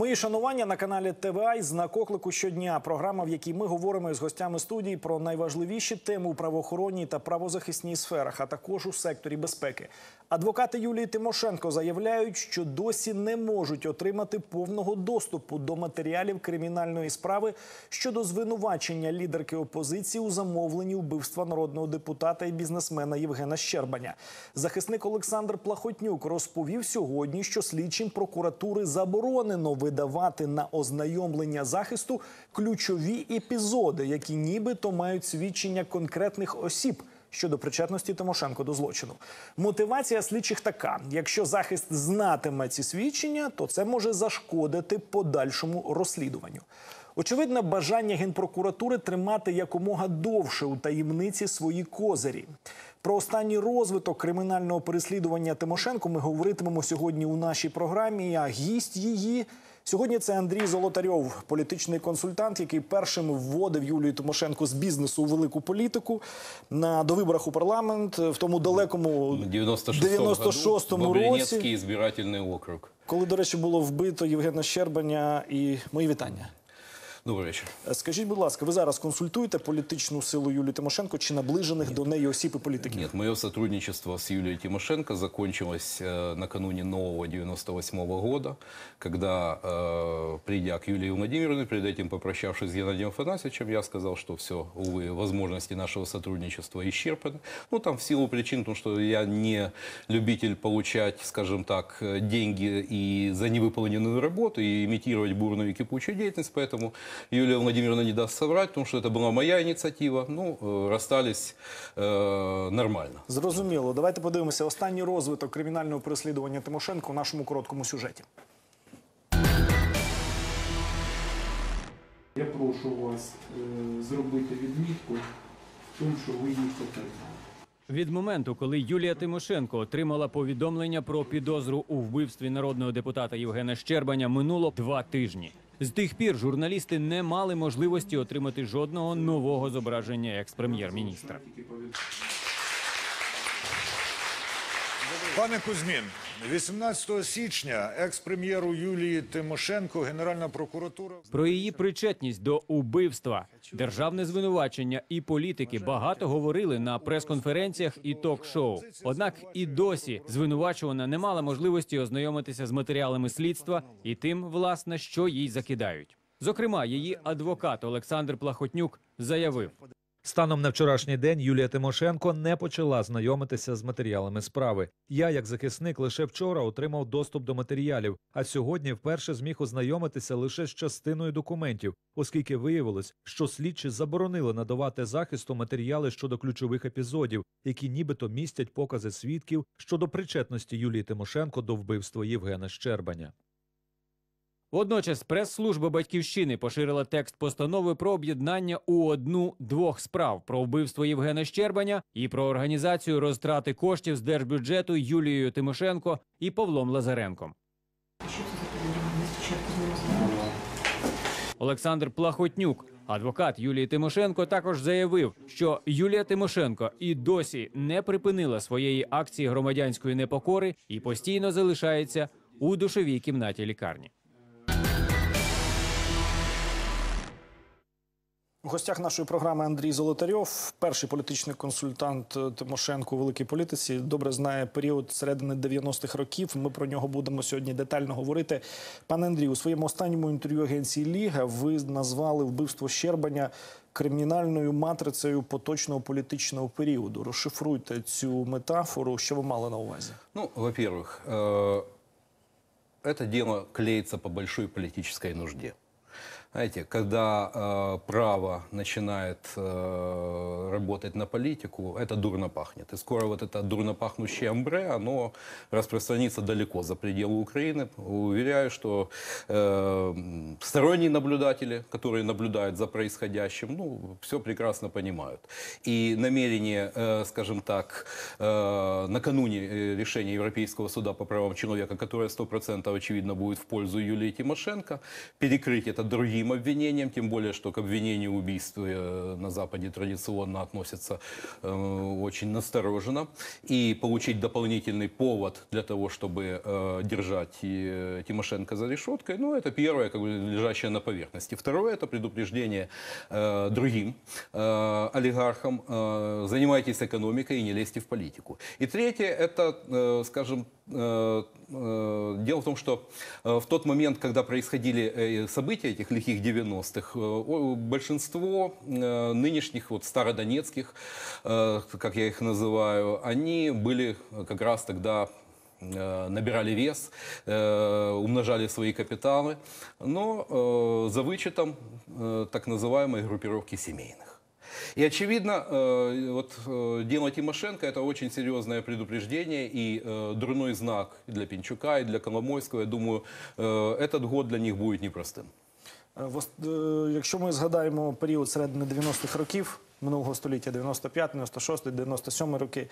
Мої шанування на каналі ТВА знак оклику щодня. Програма, в якій ми говоримо з гостями студії про найважливіші теми у правоохоронній та правозахисній сферах, а також у секторі безпеки. Адвокати Юлії Тимошенко заявляють, що досі не можуть отримати повного доступу до матеріалів кримінальної справи щодо звинувачення лідерки опозиції у замовленні вбивства народного депутата і бізнесмена Євгена Щербаня. Захисник Олександр Плахотнюк розповів сьогодні, що слідчим прокуратури заборонено видавати на ознайомлення захисту ключові епізоди, які нібито мають свідчення конкретних осіб. Щодо причетності Тимошенко до злочину, мотивація слідчих така: якщо захист знатиме ці свідчення, то це може зашкодити подальшому розслідуванню. Очевидне бажання генпрокуратури тримати якомога довше у таємниці свої козирі. Про останній розвиток кримінального переслідування Тимошенко ми говоритимемо сьогодні у нашій програмі. А гість її сьогодні це Андрій Золотарьов, політичний консультант, який першим вводив Юлію Тимошенко з бізнесу у велику політику на довиборах у парламент в тому далекому 96 96-му році. збирательний округ. коли, до речі, було вбито Євгена Щербаня і мої вітання. Добрый вечер. Скажіть, будь ласка, ви зараз консультуєте політичну силу Юлії Тимошенко чи наближених до неї осіб і політиків? Нет, мое сотрудничество с Юлией Тимошенко закончилось э, накануне нового 98 года, когда, э, придя к Юлии Владимировне, перед этим попрощавшись с Геннадием Афанасьевичем, я сказал, что все, увы, возможности нашего сотрудничества исчерпаны. Ну, там в силу причин, потому что я не любитель получать, скажем так, э, деньги и за невыполненную работу, и имитировать бурную и кипучую деятельность, поэтому Юлия Владимировна не даст соврать, потому что это была моя инициатива. Ну, э, расстались э, нормально. Зрозуміло. Давайте подивимося останній розвиток кримінального переслідування Тимошенко у нашому короткому сюжеті. Я прошу вас е, зробити відмітку в тому, що ви їх отримали. Від моменту, коли Юлія Тимошенко отримала повідомлення про підозру у вбивстві народного депутата Євгена Щербаня, минуло два тижні. З тих пір журналісти не мали можливості отримати жодного нового зображення екс-прем'єр-міністра. Пане Кузьмін, 18 січня екс-прем'єру Юлії Тимошенко Генеральна прокуратура Про її причетність до убивства, державне звинувачення і політики багато говорили на прес-конференціях і ток-шоу. Однак і досі звинувачувана не мала можливості ознайомитися з матеріалами слідства і тим, власне, що їй закидають. Зокрема, її адвокат Олександр Плахотнюк заявив. Станом на вчорашній день Юлія Тимошенко не почала знайомитися з матеріалами справи. Я, як захисник, лише вчора отримав доступ до матеріалів, а сьогодні вперше зміг ознайомитися лише з частиною документів, оскільки виявилось, що слідчі заборонили надавати захисту матеріали щодо ключових епізодів, які нібито містять покази свідків щодо причетності Юлії Тимошенко до вбивства Євгена Щербаня. Водночас прес-служба батьківщини поширила текст постанови про об'єднання у одну двох справ про вбивство Євгена Щербаня і про організацію розтрати коштів з держбюджету Юлією Тимошенко і Павлом Лазаренком. Олександр Плахотнюк, адвокат Юлії Тимошенко, також заявив, що Юлія Тимошенко і досі не припинила своєї акції громадянської непокори і постійно залишається у душовій кімнаті лікарні. У гостях нашої програми Андрій Золотарьов, перший політичний консультант е, Тимошенко у великій політиці, добре знає період середини 90-х років. Ми про нього будемо сьогодні детально говорити. Пане Андрію, у своєму останньому інтерв'ю агенції Ліга ви назвали вбивство Щербаня кримінальною матрицею поточного політичного періоду. Розшифруйте цю метафору. Що ви мали на увазі? Ну, во-первых, э, это дело клеится по большой политической нужде. Знаете, когда э, право начинает э, работать на политику, это дурно пахнет. И скоро вот это дурно пахнущее амбре, оно распространится далеко за пределы Украины. Уверяю, что э, сторонние наблюдатели, которые наблюдают за происходящим, ну, все прекрасно понимают. И намерение, э, скажем так, э, накануне э, решения Европейского суда по правам человека, которое 100% очевидно будет в пользу Юлии Тимошенко, перекрыть это другими другим обвинениям, тем более, что к обвинению в убийстве э, на Западе традиционно относятся э, очень настороженно. И получить дополнительный повод для того, чтобы э, держать э, Тимошенко за решеткой, ну, это первое, как бы, лежащее на поверхности. Второе, это предупреждение э, другим э, олигархам, э, занимайтесь экономикой и не лезьте в политику. И третье, это, э, скажем, э, э, дело в том, что э, в тот момент, когда происходили э, события этих лихих 90-х, э, о- большинство э, нынешних вот стародонецких, э, как я их называю, они были как раз тогда э, набирали вес, э, умножали свои капиталы, но э, за вычетом э, так называемой группировки семейных. И очевидно, э, вот э, дело Тимошенко это очень серьезное предупреждение и э, дурной знак и для Пинчука, и для Коломойского. Я думаю, э, этот год для них будет непростым. Е, в ос- е, Якщо ми згадаємо період середини 90-х років минулого століття, 95, 96, 97 роки,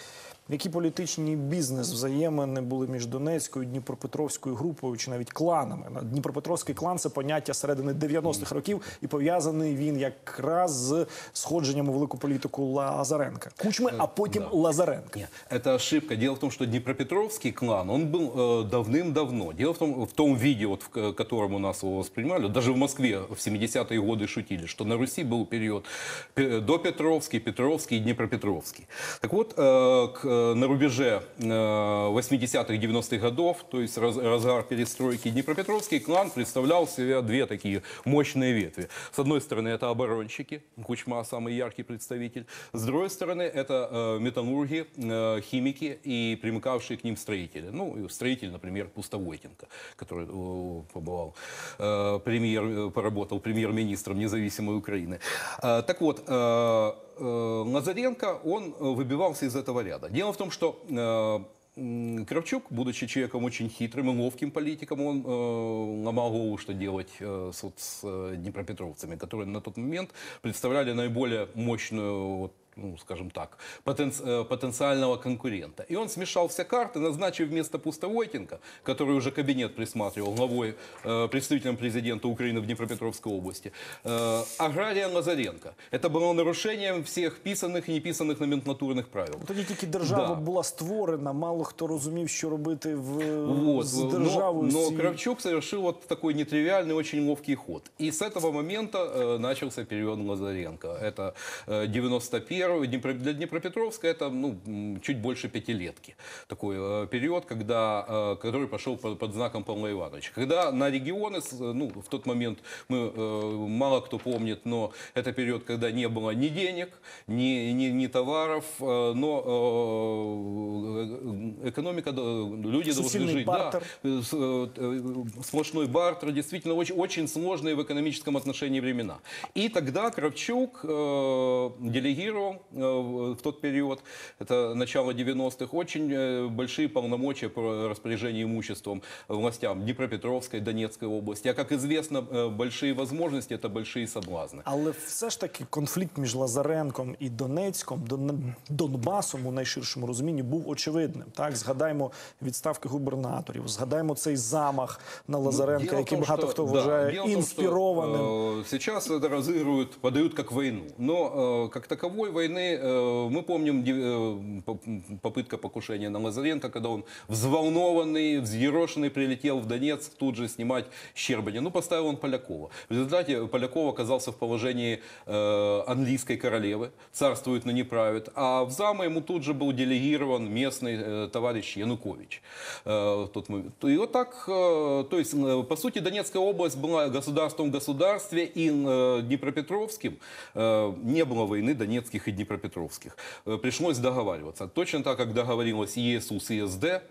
які політичні бізнес взаємини були між Донецькою, Дніпропетровською групою чи навіть кланами? На- Дніпропетровський клан це поняття середини 90-х років, і пов'язаний він якраз з сходженням у велику політику Лазаренка. Кучми, а потім Лазаренка. Нет, это ошибка. Дело в том, что Днепропетровский клан, он был э, давным-давно. Дело в том, в том виде, вот, в к- котором у нас его воспринимали, даже в Москве в 70-е годы шутили, что на Руси был период пе- допетровский, Петровский и Днепропетровский. Так вот, э, э, на рубеже э, 80-х, 90-х годов, то есть раз- разгар перестройки, Днепропетровский клан представлял в себе две такие мощные ветви. С одной стороны, это оборонщики, Кучма самый яркий представитель. С другой стороны, это э, металлурги, э, химики и примыкавшие к ним строители. Ну, строитель, например, Пустовойтенко, который э, побывал э, премьер, э, поработал премьер-министром независимой Украины. Э, так вот, э, э, Лазаренко, он э, выбивался из этого ряда. Дело в том, что э, Кравчук, будучи человеком очень хитрым и ловким политиком, он э, ломал голову, что делать э, с, вот, с э, днепропетровцами, которые на тот момент представляли наиболее мощную, вот, ну, скажем так, потенци- э, потенциального конкурента. И он смешал все карты, назначив вместо Пустовойтенко, который уже кабинет присматривал главой, э, представителем президента Украины в Днепропетровской области, э, Агрария Лазаренко. Это было нарушением всех писанных и неписанных номенклатурных правил. Тоді тільки держава Да. була створена, мало хто розумів, що робити в Вот. з Но, державою. з но цією. Кравчук совершил вот такой нетривиальный, очень ловкий ход. И с этого момента э, начался период Лазаренко. Это э, 91 Днепро- Для Днепропетровска это ну, чуть больше пятилетки. Такой э, период, когда, э, который пошел под, под знаком Павла Ивановича. Когда на регионы, ну, в тот момент мы, э, мало кто помнит, но это период, когда не было ни денег, ни, ни, ни товаров, но экономика, люди должны Суцільний жить. бартер. Да, сплошной бартер, действительно очень, очень сложные в экономическом отношении времена. И тогда Кравчук э, делегировал э, в в тот период, это начало 90-х, очень э, большие полномочия по распоряжению имуществом властям Днепропетровской, Донецкой области. А как известно, э, большие возможности – это большие соблазны. Але все ж таки конфлікт між Лазаренком і Донецьком, Дон- Донбасом у найширшому розумінні був очевидним. Так, згадаймо відставки губернаторів, згадаймо цей замах на Лазаренка, Дело в який том, багато что- хто да, вважає дело в том, что, інспірованим. э, сейчас это разыгрывают, подают как войну. Но э, как таковой войны э, мы помним э, по- попытка покушения на Лазаренко, когда он взволнованный, взъерошенный прилетел в Донецк тут же снимать Щербани. Ну, поставил он Полякова. В результате Поляков оказался в положении э, английской королевы, царствует, но не правит. А в замы ему тут же был делегирован местный товарищ Янукович. тот момент. И вот так, то есть, по сути, Донецкая область была государством в государстве, и Днепропетровским не было войны донецких и днепропетровских. Э, Пришлось договариваться. Точно так, как договорилась ЕСУ с ЕСД,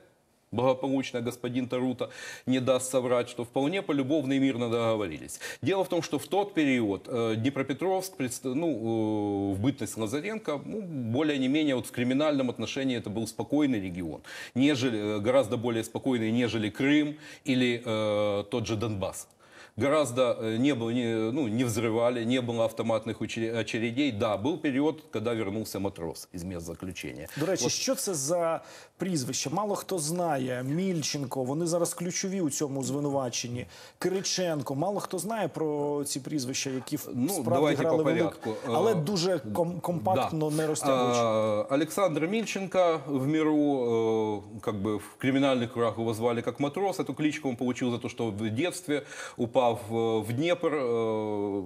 благополучно господин Тарута не даст соврать, что вполне полюбовно и мирно договорились. Дело в том, что в тот период э, Днепропетровск, ну, э, в бытность Лазаренко, ну, более не менее вот в криминальном отношении это был спокойный регион, нежели, гораздо более спокойный, нежели Крым или э, тот же Донбасс. гораздо э, не было, не, ну, не взрывали, не было автоматных уче- очередей. Да, был период, когда вернулся матрос из мест заключения. До речі, що це за прізвище? Мало хто знає. Мільченко, вони зараз ключові у цьому звинуваченні. Кириченко, мало хто знає про ці прізвища, які в- Ну, справді давайте грали по велику, порядку. але Е, дуже ком- компактно, Да. не розтягуючи. А, Александр Мильченко в миру, э, как бы в криминальных кругах его звали как матрос. Эту кличку он получил за то, что в детстве, упав Э, в Днепр, э,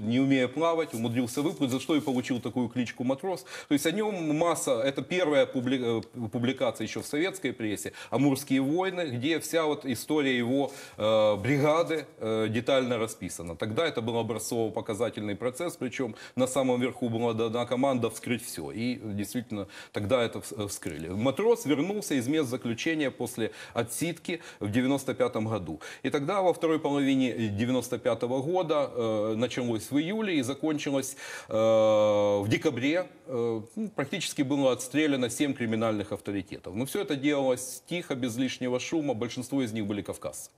не умея плавать, умудрился выплыть, за что и получил такую кличку матрос. То есть о нем масса, это первая э, публикация еще в советской прессе, «Амурские войны», где вся вот история его э, бригады детально расписана. Тогда это был образцово-показательный процесс, причем на самом верху была дана команда вскрыть все. И действительно тогда это вс- вскрыли. Матрос вернулся из мест заключения после отсидки в 95 году. И тогда во второй половине 95 года э, началось в июле и закончилось э, в декабре. Э, ну, практически было отстреляно 7 криминальных авторитетов. Но все это делалось тихо, без лишнего шума. Большинство из них были кавказцы.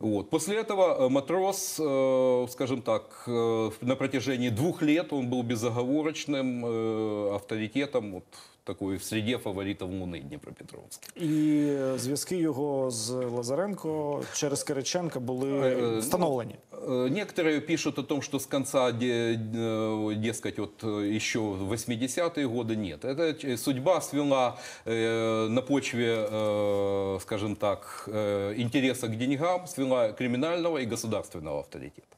Вот. После этого э, матрос, э, скажем так, э, на протяжении двух лет он был безоговорочным э, авторитетом вот, такой в среде фаворитов Луны Днепропетровска. І зв'язки його з Лазаренко через Кириченка були Е, ну, встановлені. Э, Некоторые пишут о том, что с конца, де- э, дескать, вот э, еще в 80-е годы нет. Это ч- судьба свела э, на почве, э, скажем так, э, интереса к деньгам, свела криминального и государственного авторитета.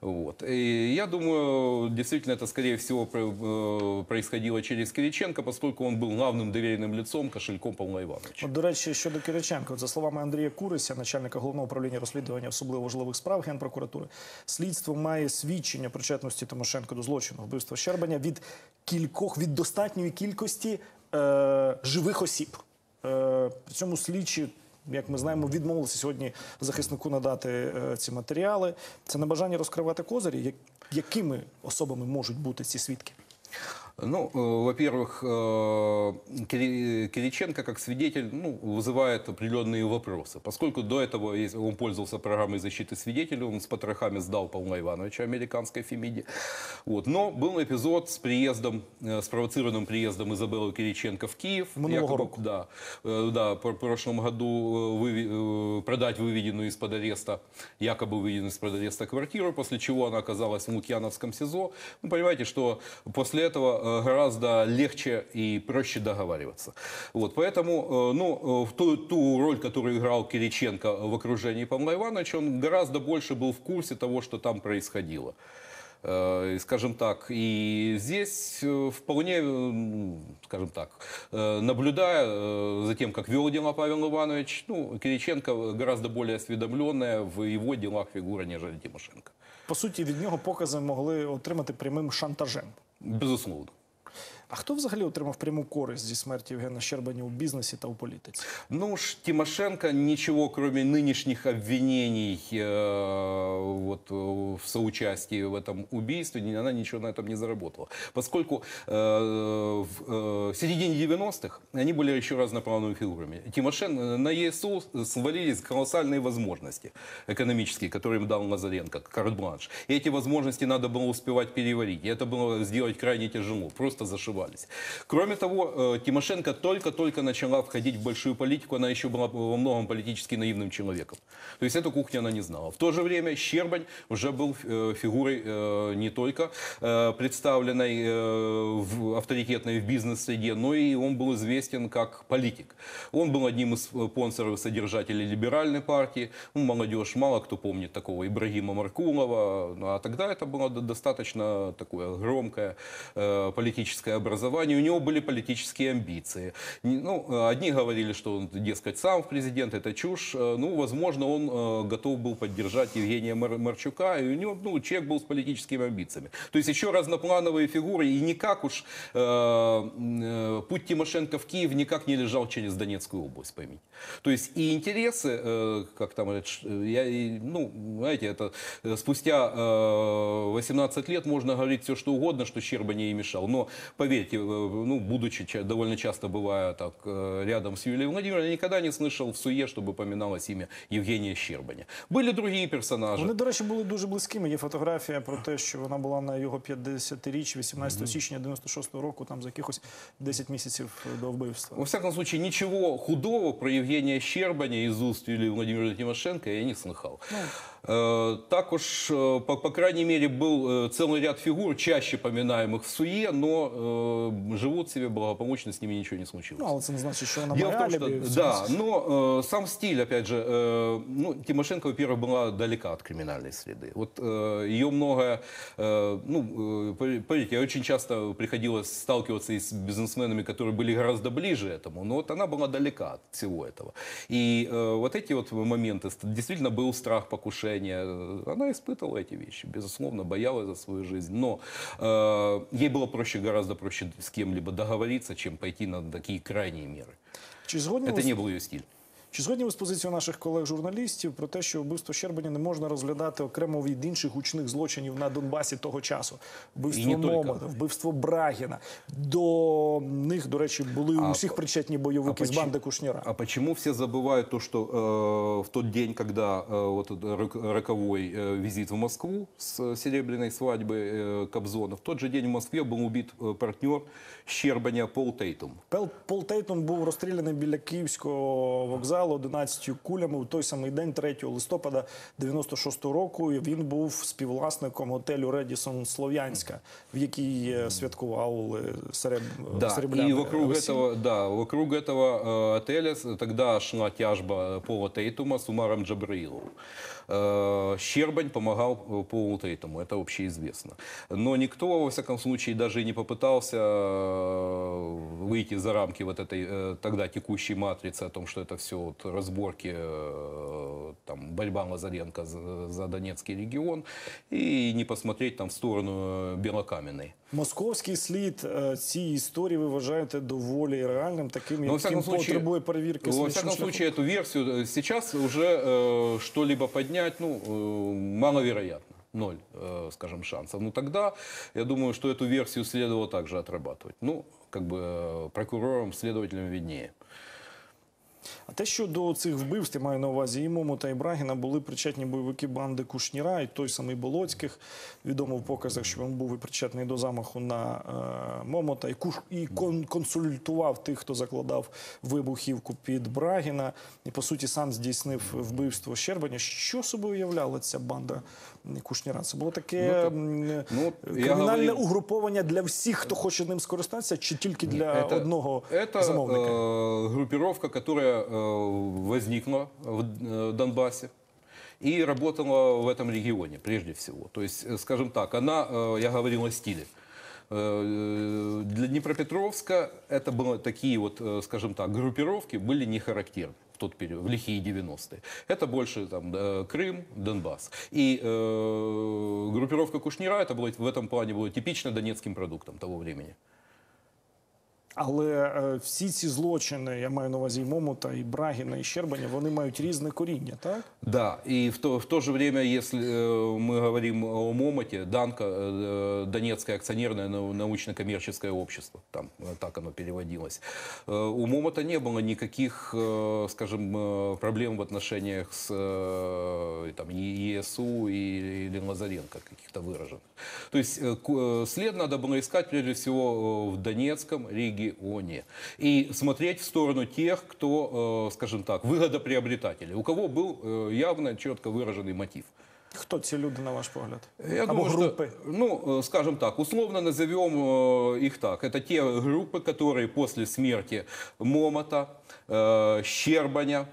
Вот. И я думаю, действительно, это, скорее всего, про- э, происходило через Кириченко, поскольку он был главным доверенным лицом, кошельком Павла Ивановича. От, до речі, щодо Кириченка, от, за словами Андрія Курися, начальника головного управління розслідування особливо важливих справ Генпрокуратури, слідство має свідчення причетності Тимошенко до злочину вбивства Щербаня від кількох від достатньої кількості е, живих осіб. Е, при цьому слідчі. Як ми знаємо, відмовилися сьогодні захиснику надати е, ці матеріали. Це небажання розкривати козирі. Якими особами можуть бути ці свідки? Ну, э, во-первых, э, Кири- Кириченко как свидетель ну, вызывает определенные вопросы. Поскольку до этого он пользовался программой защиты свидетелей, он с потрохами сдал Павла Ивановича американской Фемиде. Вот. Но был эпизод с приездом, э, спровоцированным приездом Изабеллы Кириченко в Киев. Минулого Якобы. Да, да, в прошлом году э, продать выведенную из-под ареста, якобы выведенную из-под ареста квартиру, после чего она оказалась в Лукьяновском СИЗО. Вы понимаете, что после этого гораздо легче и проще договариваться. Вот, поэтому э, ну, э, в ту, ту роль, которую играл Кириченко в окружении Павла Ивановича, он гораздо больше был в курсе того, что там происходило. Э, и, Скажем так, и здесь э, вполне, э, скажем так, э, наблюдая э, за тем, как вел дела Павел Иванович, ну, Кириченко гораздо более осведомленная в его делах фигура, нежели Тимошенко. По суті, від нього покази могли отримати прямим шантажем. Безусловно. А хто взагалі отримав пряму користь зі смерті Євгена Щербані у бізнесі та у політиці? Ну уж Тимошенко ничего, кроме нынешних обвинений э, вот, э, в соучастии в этом убийстве, ни- она ничего на этом не заработала. Поскольку э, в э, середине 90-х они были еще разноправными фигурами. Тимошенко на ЕСУ свалились колоссальные возможности экономические, которые им дал Лазаренко, карт-бланш. И эти возможности надо было успевать переварить. И это было сделать крайне тяжело, просто зашивались. Кроме того, э, Тимошенко только-только начала входить в большую политику, она еще была во многом политически наивным человеком. То есть эту кухню она не знала. В то же время Щербань уже был э, фигурой э, не только представленной в авторитетной в бизнес-среде, но и он был известен как политик. Он был одним из спонсоров и содержателей либеральной партии. Ну, молодежь, мало кто помнит такого Ибрагима Маркулова. Ну, А тогда это было до- достаточно такое громкое политическое образование. У него были политические амбиции. Ну, э, одни говорили, что он, дескать, сам в президент, это чушь. Э, Ну, возможно, он э, готов был поддержать Евгения Мар- Марчука, и у него, ну, человек был с политическими амбициями. То есть еще разноплановые фигуры, и никак уж э, путь Тимошенко в Киев никак не лежал через Донецкую область, поймите. То есть и интересы, э, как там, я, и, ну, знаете, это спустя э, 18 лет можно говорить все, что угодно, что Щерба не мешал. Но поверьте, э, ну, будучи ча- довольно часто бывая так э, рядом с Юлией Владимировной, я никогда не слышал в суе, чтобы упоминалось имя Евгения Щербаня. Были другие персонажи. Вони, до речі, були дуже близькими. Є фотографія про те, що вона була на його 50-річ 18 січня 96-го року, там за якихось 10 місяців до вбивства. Во всяком случае, ничего худого про Евгения Щербаня из уст Юлии Владимировны Тимошенко я не слыхал. Э, Так уж, э, по, по крайней мере, был э, целый ряд фигур, чаще поминаемых в СУЕ, но э, живут себе благополучно, с ними ничего не случилось. Ну, але це не значить, що вона Дело в том, має что, алібі. да, но э, сам стиль, опять же, э, ну, Тимошенко, во-первых, была далека от криминальной среды. Вот э, ее многое, э, ну, э, пов- поверьте, я очень часто приходилось сталкиваться и с бизнесменами, которые были гораздо ближе этому, но вот она была далека от всего этого. И э, вот эти вот моменты, ст- действительно был страх покушения, Э, она испытывала эти вещи, безусловно, боялась за свою жизнь, но э, ей было проще, гораздо проще с кем-либо договориться, чем пойти на такие крайние меры. Чи згодні ви Это не был ее стиль. Чи згодні ви з позицією наших колег-журналістів про те, що вбивство Щербані не можна розглядати окремо від інших гучних злочинів на Донбасі того часу? І Вбивство не тільки. Момота, вбивство Брагіна. До них, до речі, були А у всіх по- причетні бойовики а з почему- банди Кушніра. А почему все забывают то, что э, в тот день, когда э, вот этот рок- роковой э, визит в Москву с э, серебряной свадьбы э, Кобзона, в тот же день в Москве был убит э, партнер Щербаня Пол Тейтум. Пел Пол Тейтон був розстріляний біля київського вокзалу 11 кулями в той самий день, 3 листопада 96 року. І він був співвласником готелю Редісон Слов'янська, в якій е, святкував сереб... Да, серебряне и вокруг весілля. этого, да, вокруг этого э, отеля с- тогда шла тяжба Пола Тейтума с Умаром Джабраиловым. Э, Щербань помогал э, Полу Тейтуму, это общеизвестно. Но никто, во всяком случае, даже и не попытался э, выйти за рамки вот этой э, тогда текущей матрицы о том, что это все вот разборки, э, там, борьба Лазаренко за, за Донецкий регион, и не посмотреть там в сторону э, Белокаменной. Московський слід е, цієї історії ви вважаєте доволі реальним, таким, Ну, во яким всяком случае, потребує перевірки Во слідчим всяком шляхом? случае, эту версию э, сейчас уже э, что-либо поднять, ну, э, маловероятно. Ноль, э, скажем, шансов. Ну, тогда я думаю, что эту версию следовало также отрабатывать. Ну, как бы э, прокурорам, следователям виднее. А те, що до цих вбивств, я маю на увазі і Момота, і Брагіна, були причетні бойовики банди Кушніра, і той самий Болоцьких. Відомо в показах, що він був і причетний до замаху на е, Момота, і, куш, і кон, консультував тих, хто закладав вибухівку під Брагіна, і по суті сам здійснив вбивство Щербаня. Що собою уявляла ця банда Кушніра? Це було таке так, м, ну, я кримінальне говорив- угруповання для всіх, хто хоче ним скористатися, чи тільки для Это- одного Это замовника? э, группировка, которая э, возникла в э, Донбассе и работала в этом регионе прежде всего. То есть, э, скажем так, она, я говорил о стиле. Для Днепропетровска это были такие вот, скажем так, группировки были не характерны в тот период, в лихие 90-е. Это больше там Крым, Донбасс. И э, группировка Кушнира это было, в этом плане было типично донецким продуктом того времени. Але е, всі ці злочини, я маю на увазі і Момота, і Брагіна, і Щербаня, вони мають різне коріння, так? Да, и в то, в то же время, если э, мы говорим о Момоте, Данка, э, Донецкое акционерное нау- научно-коммерческое общество, там э, так оно переводилось, э, у Момота не было никаких, э, скажем, э, проблем в отношениях с э, там, Е- ЕСУ и- или Лазаренко каких-то выраженных. То есть э, ку- э, след надо было искать прежде всего э, в Донецком регионе и смотреть в сторону тех, кто, э, скажем так, выгодоприобретатели, у кого был э, явно четко выраженный мотив. Хто ці люди, на ваш погляд? Я Або думаю, групи? что, ну, э, скажем так, условно назовем э, их так. Это те группы, которые после смерти Момота, э, Щербаня,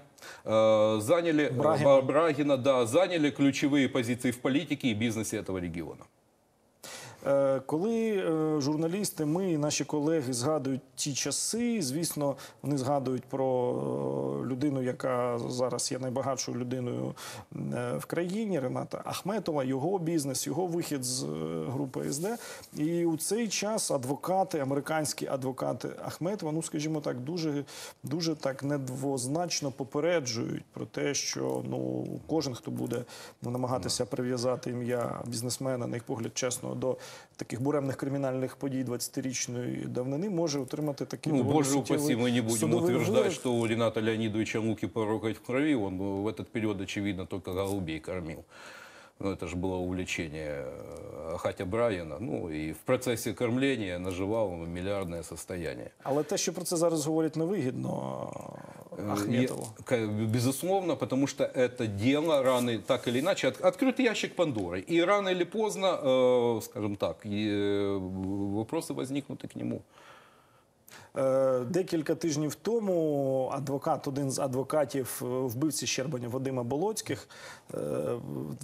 э, заняли Брагина. Ба- Брагина, да, заняли ключевые позиции в политике и бизнесе этого региона. Е, Коли е, журналісти, ми і наші колеги згадують ті часи, звісно, вони згадують про е, людину, яка зараз є найбагатшою людиною в країні, Рената Ахметова, його бізнес, його вихід з групи СД. І у цей час адвокати, американські адвокати Ахметова, ну скажімо так, дуже, дуже так недвозначно попереджують про те, що ну кожен, хто буде ну, намагатися прив'язати ім'я бізнесмена, на їх погляд, чесно, до таких буремних кримінальних подій 20-річної давнини, може отримати такий Ну, доволі боже суттєвий упаси, мы не будем судовий утверждать, вирок. что у Рената Леонидовича руки порокать в крови. Он э, в этот период, очевидно, только голубей кормил. Ну, это же было увлечение э, Хатя Брайана. Ну, и в процессе кормления наживал миллиардное состояние. Але те, що про це зараз говорять, невигідно Э, Ахметову. я- к- безусловно, потому что это дело рано, так или иначе, от- открыт ящик Пандоры. И рано или поздно, э, скажем так, и, э, вопросы возникнут и к нему. Е, Декілька тижнів тому адвокат, один з адвокатів е, вбивці Щербаня Вадима Болоцьких, е,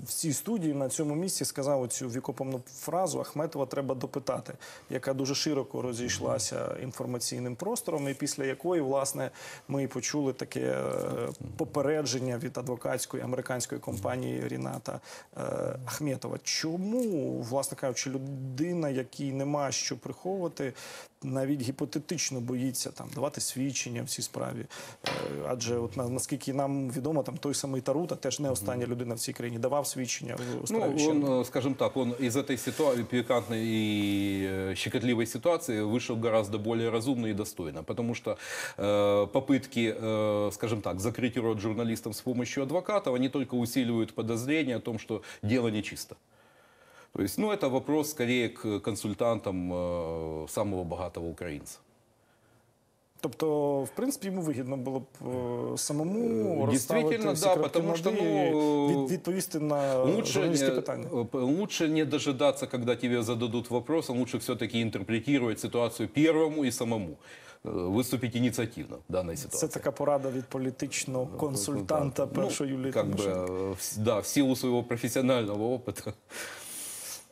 в цій студії на цьому місці сказав оцю вікопомну фразу Ахметова треба допитати, яка дуже широко розійшлася інформаційним простором, і після якої, власне, ми і почули таке попередження від адвокатської американської компанії Ріната Ахметова. Чому, власне кажучи, людина, якій нема що приховувати, навіть гіпотетично боїться там давати свідчення в цій справі. Е, Адже, от на- наскільки нам відомо, там той самий Тарута, теж не остання людина в цій країні, давав свідчення у Ну, справі он, Щербина. э, скажем так, он из этой ситуации, пикантной и э, щекотливой ситуации вышел гораздо более разумно и достойно, потому что э, попытки, э, скажем так, закрыть рот журналистам с помощью адвокатов, они только усиливают подозрение о том, что дело нечисто. То есть, ну, это вопрос скорее к консультантам э, самого богатого украинца. Тобто, в принципі, йому вигідно було б е, самому Е, розставити дійсно, всі да, крапки потому над що, «і» ну, від, відповісти на Лучше журналістське не, питання. э, лучше не дожидаться, когда тебе зададут вопрос, а лучше все-таки интерпретировать ситуацию первому и самому. Э, Выступить инициативно в данной Це ситуации. така порада від політичного консультанта Ну, першої Юлії как бы, Тимошенко. э, в- да, в силу своего профессионального опыта.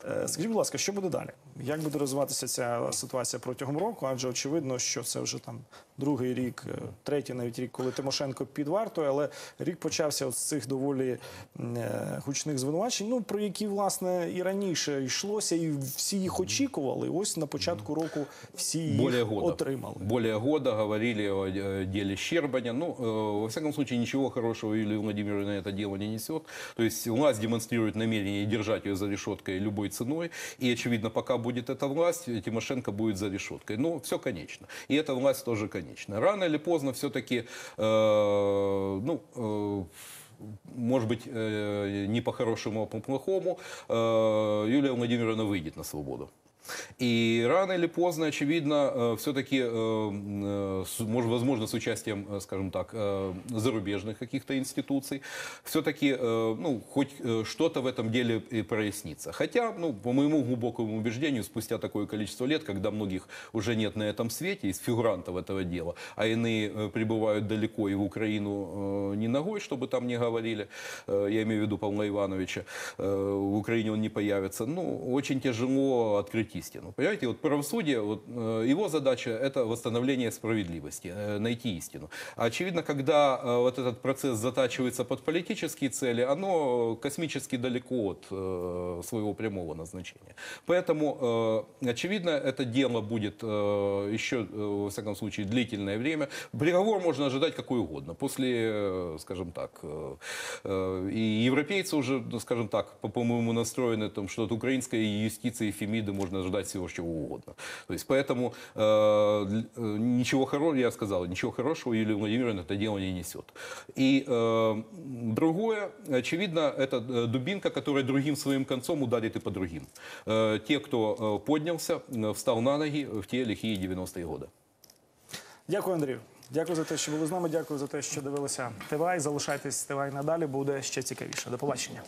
Е, Скажіть, будь ласка, що буде далі? Як буде розвиватися ця ситуація протягом року? Адже очевидно, що це вже там другий рік, е, третій навіть рік, коли Тимошенко під вартою, але рік почався от з цих доволі м, е, гучних звинувачень, ну про які власне і раніше йшлося, і всі їх очікували. Ось на початку року всі їх Более года. отримали. Более года говорили о э, деле Щербаня. Ну, э, во всяком случае, ничего хорошего Юлия Владимировна это дело не несет. То есть власть демонстрирует намерение держать ее за решеткой любой ценой. И, очевидно, пока будет эта власть, Тимошенко будет за решеткой. Но все конечно. И эта власть тоже конечна. Рано или поздно все-таки, ну, э, может быть, э, не по-хорошему, а по-плохому, э, Юлия Владимировна выйдет на свободу. И рано или поздно, очевидно, все-таки, может, возможно, с участием, э, скажем так, э, зарубежных каких-то институций, все-таки, ну, хоть э, что-то в этом деле и прояснится. Хотя, ну, по моему глубокому убеждению, спустя такое количество лет, когда многих уже нет на этом свете, из фигурантов этого дела, а иные э, прибывают далеко и в Украину э, не ногой, чтобы там не говорили, э, я имею в виду Павла Ивановича, э, в Украине он не появится, ну, очень тяжело открыть истину. Понимаете, вот правосудие, вот, э, его задача – это восстановление справедливости, э, найти истину. Очевидно, когда э, вот этот процесс затачивается под политические цели, оно космически далеко от своего прямого назначения. Поэтому, очевидно, это дело будет еще, во всяком случае, длительное время. Приговор можно ожидать какой угодно. После, скажем так, и европейцы уже, ну, скажем так, по- по-моему, настроены, там, что от украинской юстиции Фемиды можно ожидать всего чего угодно. То есть, поэтому э, л- э, ничего хорошего, я сказал, ничего хорошего Юлия Владимировна это дело не несет. И э, другое, очевидно, это э, дубинка, которая другим своим концом ударит и по другим. Э, те, кто э, поднялся, э, встал на ноги в те лихие 90-е годы. Дякую, Андрію. Дякую за те, що були з нами. Дякую за те, що дивилися ТВА. Залишайтесь з ТВА і надалі. Буде ще цікавіше. До побачення.